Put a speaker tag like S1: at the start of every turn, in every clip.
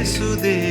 S1: యేసుదేహం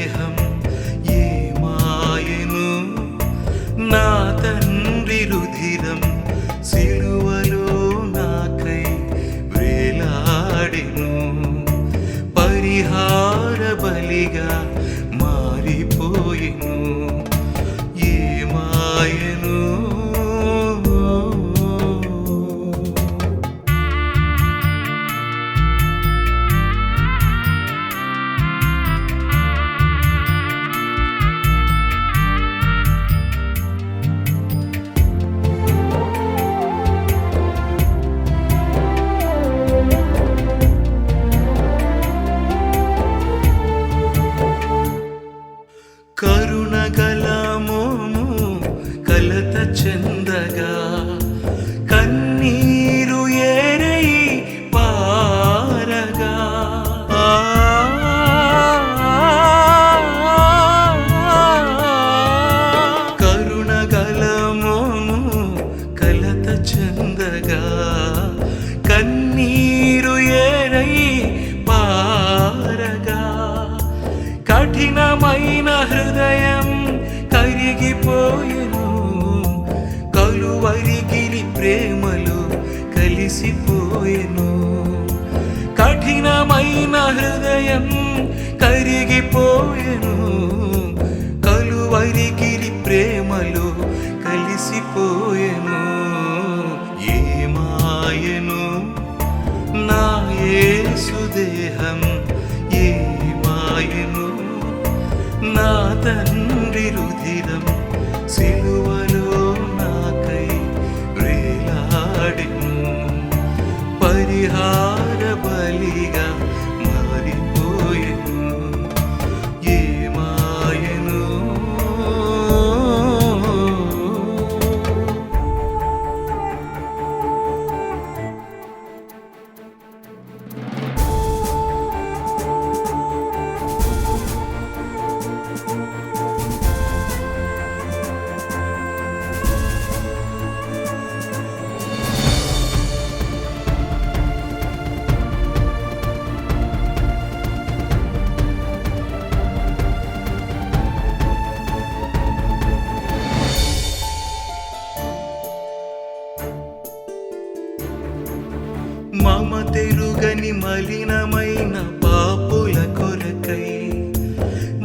S1: కరుణగల మోము కలత చెందగా. కఠినమైన హృదయం కరిగిపోయెను. కలువరిగిరి ప్రేమలు కలిసిపోయెను. కఠినమైన హృదయం కరిగిపోయెను. కలువరిగిరి ప్రేమలు కలిసిపోయెను. ఏమాయను నా యేసుదేహం ఏ నా తండ్రి రుధిరం మమ తెరుగని మలినమైన పాపుల కొరకై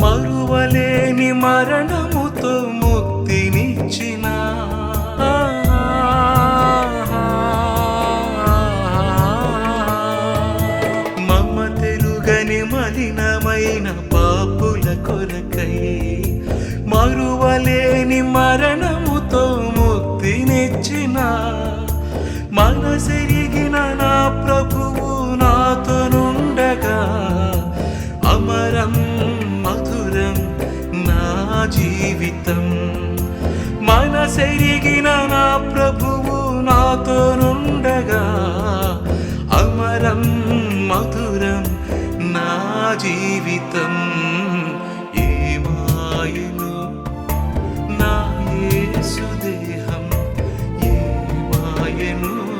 S1: మరువలేని మరణముతో ముక్తినిచ్చిన. మమ తెరుగని మలినమైన పాపుల కొరకై మరువలేని మరణముతో ముక్తినిచ్చిన. మనసెరిగిన నా ప్రభువు నాతోనుండగా అమరం మధురం నా జీవితం. మనసెరిగిన నా ప్రభువు నాతోనుండగా అమరం మధురం నా జీవితం. ఏమాయను నా యేసుదేహం ఏమాయను